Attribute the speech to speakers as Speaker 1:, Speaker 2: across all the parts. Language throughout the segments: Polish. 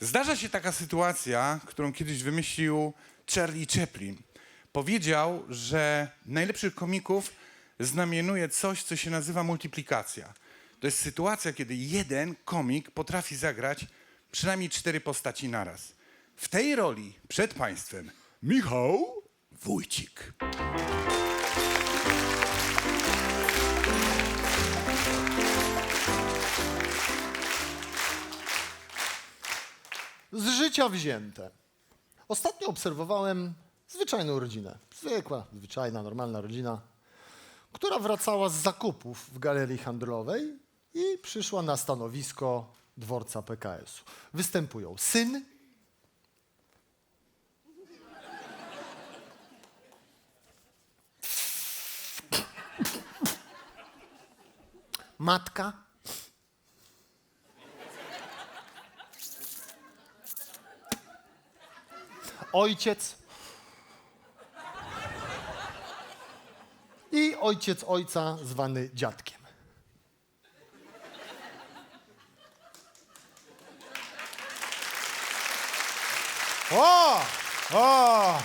Speaker 1: Zdarza się taka sytuacja, którą kiedyś wymyślił Charlie Chaplin. Powiedział, że najlepszych komików znamienuje coś, co się nazywa multiplikacja. To jest sytuacja, kiedy jeden komik potrafi zagrać przynajmniej cztery postaci naraz. W tej roli przed państwem Michał Wójcik.
Speaker 2: Z życia wzięte. Ostatnio obserwowałem zwyczajną rodzinę. Zwykła, zwyczajna, normalna rodzina, która wracała z zakupów w galerii handlowej i przyszła na stanowisko dworca PKS-u. Występują syn, matka, ojciec i ojciec ojca zwany dziadkiem.
Speaker 3: O! O!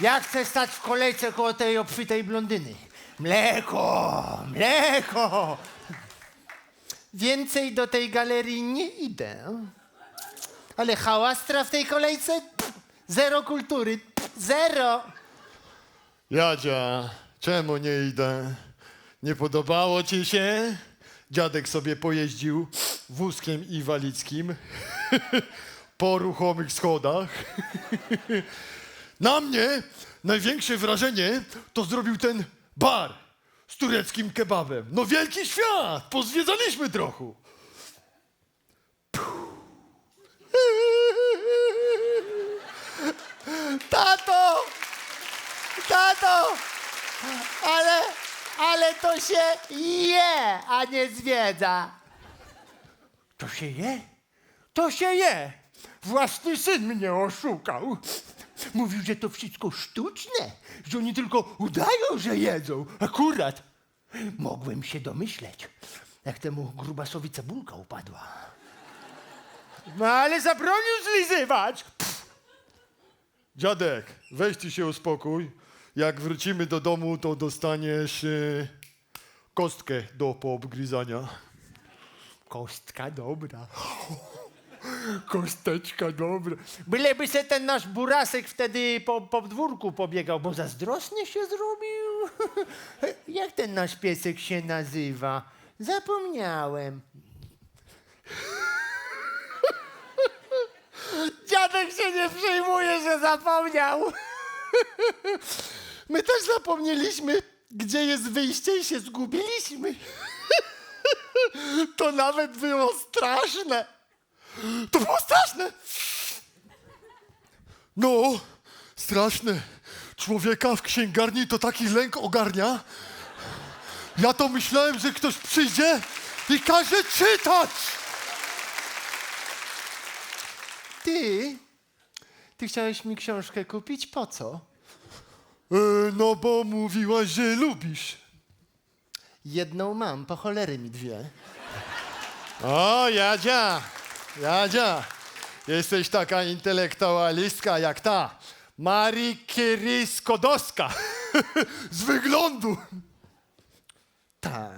Speaker 3: Ja chcę stać w kolejce koło tej obfitej blondyny. Mleko! Mleko! Więcej do tej galerii nie idę. Ale hałastra w tej kolejce? Zero kultury. Zero.
Speaker 2: Jadzia, czemu nie idę? Nie podobało ci się? Dziadek sobie pojeździł wózkiem inwalidzkim po ruchomych schodach. Na mnie największe wrażenie to zrobił ten bar z tureckim kebabem. No wielki świat! Pozwiedzaliśmy trochę.
Speaker 3: Tato! Tato! Ale, ale to się je, a nie zwiedza. To się je? To się je. Własny syn mnie oszukał. Mówił, że to wszystko sztuczne, że oni tylko udają, że jedzą. Akurat. Mogłem się domyśleć, jak temu grubasowi cebulka upadła. No ale zabronił zlizywać.
Speaker 2: Dziadek, weź ty się uspokój. Jak wrócimy do domu, to dostaniesz e, kostkę do poobgryzania.
Speaker 3: Kostka dobra. Kosteczka dobra. Byleby se ten nasz burasek wtedy po, po pobiegał, bo zazdrosny się zrobił. Jak ten nasz piesek się nazywa? Zapomniałem. Dziadek się nie przejmuje, że zapomniał. My też zapomnieliśmy, gdzie jest wyjście i się zgubiliśmy. To nawet było straszne.
Speaker 2: To było straszne! No, straszne. Człowieka w księgarni to taki lęk ogarnia. Ja to myślałem, że ktoś przyjdzie i każe czytać.
Speaker 3: Ty? Ty chciałeś mi książkę kupić? Po co?
Speaker 2: E, no bo mówiłaś, że lubisz.
Speaker 3: Jedną mam, po cholery mi dwie.
Speaker 2: O, Jadzia, Jadzia, jesteś taka intelektualistka jak ta Marii Curie Skłodowska. Z wyglądu.
Speaker 3: Ta?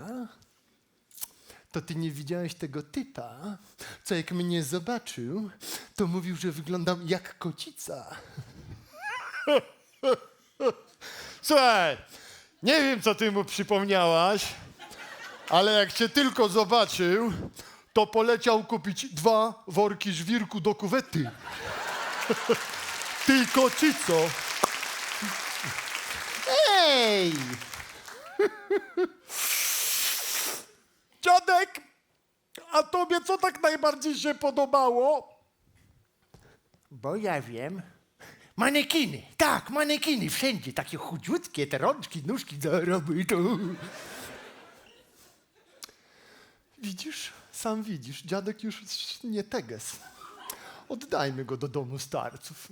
Speaker 3: To ty nie widziałeś tego typa, co jak mnie zobaczył, to mówił, że wyglądam jak kocica.
Speaker 2: Słuchaj, nie wiem, co ty mu przypomniałaś, ale jak cię tylko zobaczył, to poleciał kupić dwa worki żwirku do kuwety. Ty kocico.
Speaker 3: Ej!
Speaker 2: Dziadek, a tobie co tak najbardziej się podobało?
Speaker 3: Bo ja wiem. Manekiny, tak, manekiny, wszędzie, takie chudziutkie, te rączki, nóżki zaroby to.
Speaker 2: Widzisz, sam widzisz, dziadek już nie teges. Oddajmy go do domu starców.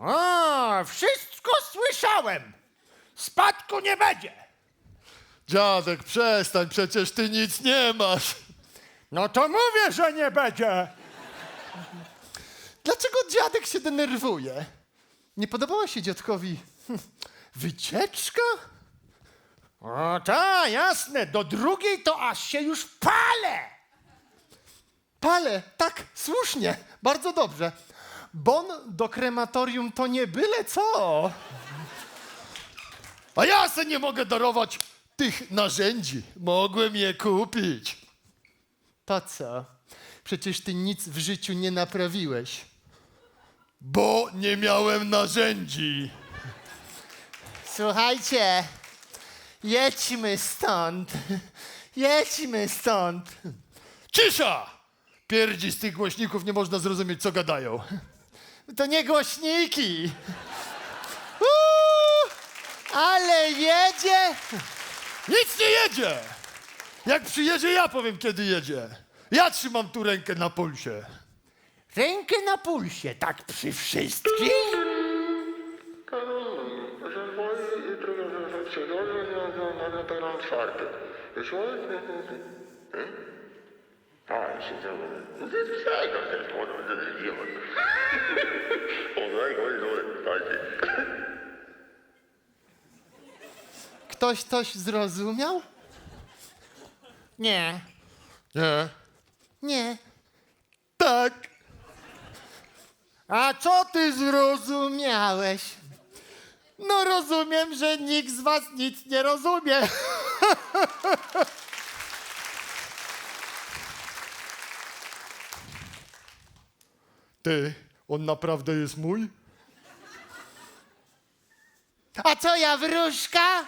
Speaker 3: A, wszystko słyszałem! Spadku nie będzie!
Speaker 2: Dziadek, przestań, przecież ty nic nie masz.
Speaker 3: No to mówię, że nie będzie!
Speaker 2: Dlaczego dziadek się denerwuje? Nie podobała się dziadkowi hm, wycieczka?
Speaker 3: O ta, jasne, do drugiej to aż się już palę.
Speaker 2: Pale, tak, słusznie, bardzo dobrze. Bon do krematorium to nie byle co. A ja se nie mogę darować tych narzędzi. Mogłem je kupić. Po co? Przecież ty nic w życiu nie naprawiłeś. Bo nie miałem narzędzi.
Speaker 3: Słuchajcie, jedźmy stąd. Jedźmy stąd.
Speaker 2: Cisza! Pierdzi z tych głośników nie można zrozumieć, co gadają.
Speaker 3: To nie głośniki. Uuu, ale jedzie.
Speaker 2: Nic nie jedzie! Jak przyjedzie, ja powiem, kiedy jedzie. Ja trzymam tu rękę na pulsie.
Speaker 3: Rękę na pulsie, tak przy wszystkich?
Speaker 2: Ktoś coś zrozumiał?
Speaker 3: Nie.
Speaker 2: Nie.
Speaker 3: Nie.
Speaker 2: Tak.
Speaker 3: A co ty zrozumiałeś? No rozumiem, że nikt z was nic nie rozumie.
Speaker 2: Ty, on naprawdę jest mój?
Speaker 3: A co ja wróżka?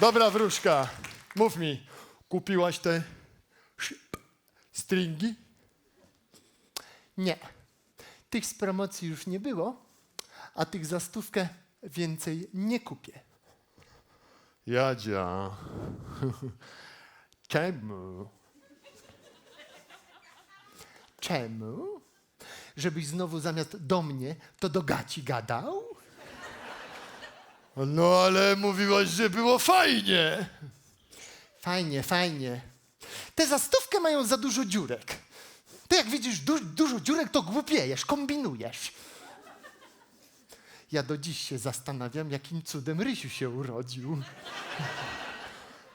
Speaker 2: Dobra, wróżka, mów mi, kupiłaś te stringi? Nie. Tych z promocji już nie było, a tych za stówkę więcej nie kupię. Jadzia. Czemu? Czemu? Żebyś znowu zamiast do mnie, to do gaci gadał? No ale mówiłaś, że było fajnie. Fajnie, fajnie. Te za stówkę mają za dużo dziurek. Ty jak widzisz du- dużo dziurek, to głupiejesz, kombinujesz. Ja do dziś się zastanawiam, jakim cudem Rysiu się urodził.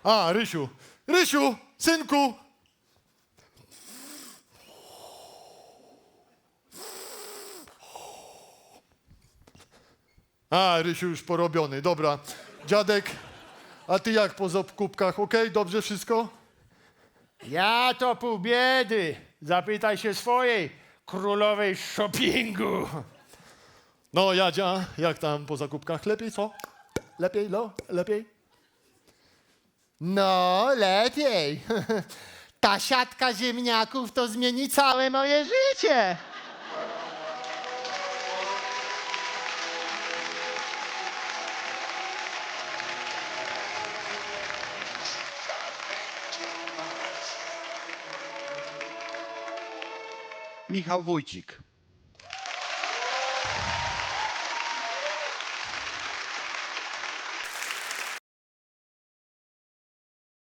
Speaker 2: A, Rysiu. Rysiu, synku. A, Rysiu już porobiony, dobra. Dziadek, a ty jak po zakupkach, okej? Dobrze wszystko?
Speaker 3: Ja to pół biedy. Zapytaj się swojej królowej shoppingu.
Speaker 2: No, Jadzia, jak tam po zakupkach? Lepiej, co? Lepiej, no? Lepiej?
Speaker 3: No, lepiej. Ta siatka ziemniaków to zmieni całe moje życie.
Speaker 4: Michał Wójcik.